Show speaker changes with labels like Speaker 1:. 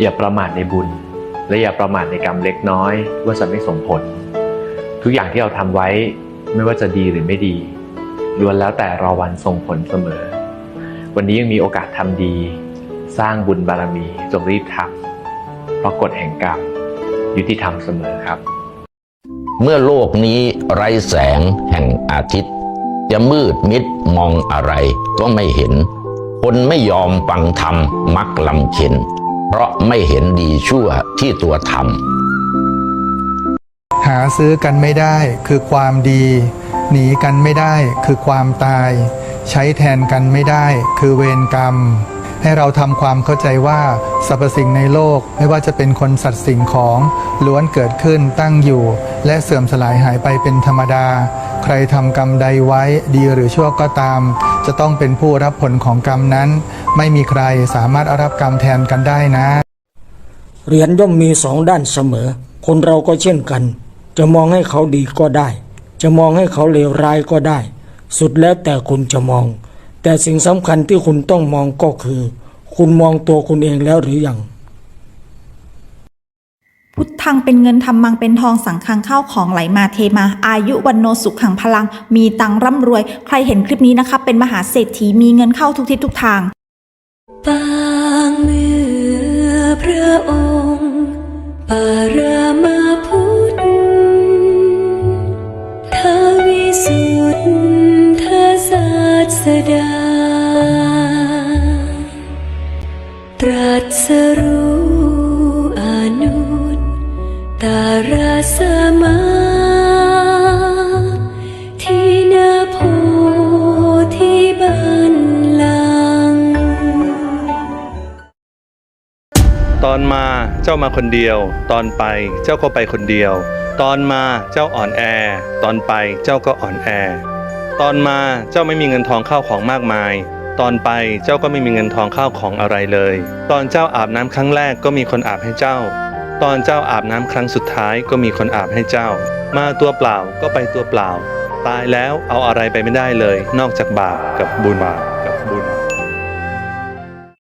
Speaker 1: อย่าประมาทในบุญ และอย่าประมาทในกรรมเล็กน้อย ว่าจะไม่ส่งผล ทุกอย่างที่เราทำไว้ไม่ว่าจะดีหรือไม่ดีล้วนแล้วแต่รอวันส่งผลเสมอ วันนี้ยังมีโอกาสทำดี สร้างบุญบารมีจงรีบทำเพราะกฎแห่งกรรมยุติธรรมเสมอครับ
Speaker 2: เมื่อโลกนี้ไร้แสงแห่งอาทิตย์ จะมืดมิดมองอะไรก็ไม่เห็น คนไม่ยอมฟังธรรมมักลำเค็น เพราะไม่เห็นดีชั่วที่ตัวทำ
Speaker 3: หาซื้อกันไม่ได้คือความดี หนีกันไม่ได้คือความตาย ใช้แทนกันไม่ได้คือเวรกรรม ให้เราทำความเข้าใจว่าสรรพสิ่งในโลกไม่ว่าจะเป็นคนสัตว์สิ่งของล้วนเกิดขึ้นตั้งอยู่ และเสื่อมสลายหายไปเป็นธรรมดา ใครทำกรรมใดไว้ดีหรือชั่วก็ตาม จะต้องเป็นผู้รับผลของกรรมนั้น ไม่มีใครสามารถรับกรรมแทนกันได้นะ
Speaker 4: เหรียญย่อมมีสองด้านเสมอ คนเราก็เช่นกัน จะมองให้เขาดีก็ได้ จะมองให้เขาเลวร้ายก็ได้ สุดแล้วแต่คุณจะมอง แต่สิ่งสำคัญที่คุณต้องมองก็คือ คุณมองตัวคุณเองแล้วหรือยัง
Speaker 5: พุทธังเป็นเงินทำมังเป็นทองสังคังข้าวของไหลมาเทมา อายุวันโนสุขขังพลัง มีตังค์ร่ำรวย ใครเห็นคลิปนี้นะคะ เป็นมหาเศรษฐีมีเงินเข้าทุกทิศทุกทาง
Speaker 6: ปางเมื่อพระองค์ปารามาพุทธทวิสุทธศาสดา ตรัสรู้อนุตตาราสมา
Speaker 7: ตอนมาเจ้ามาคนเดียว ตอนไปเจ้าก็ไปคนเดียว ตอนมาเจ้าอ่อนแอ ตอนไปเจ้าก็อ่อนแอ ตอนมาเจ้าไม่มีเงินทองข้าวของมากมาย ตอนไปเจ้าก็ไม่มีเงินทองข้าวของอะไรเลย ตอนเจ้าอาบน้ำครั้งแรกก็มีคนอาบให้เจ้า ตอนเจ้าอาบน้ำครั้งสุดท้ายก็มีคนอาบให้เจ้า มาตัวเปล่าก็ไปตัวเปล่า ตายแล้วเอาอะไรไปไม่ได้เลย นอกจากบาปกับบุญบาปกับบุญ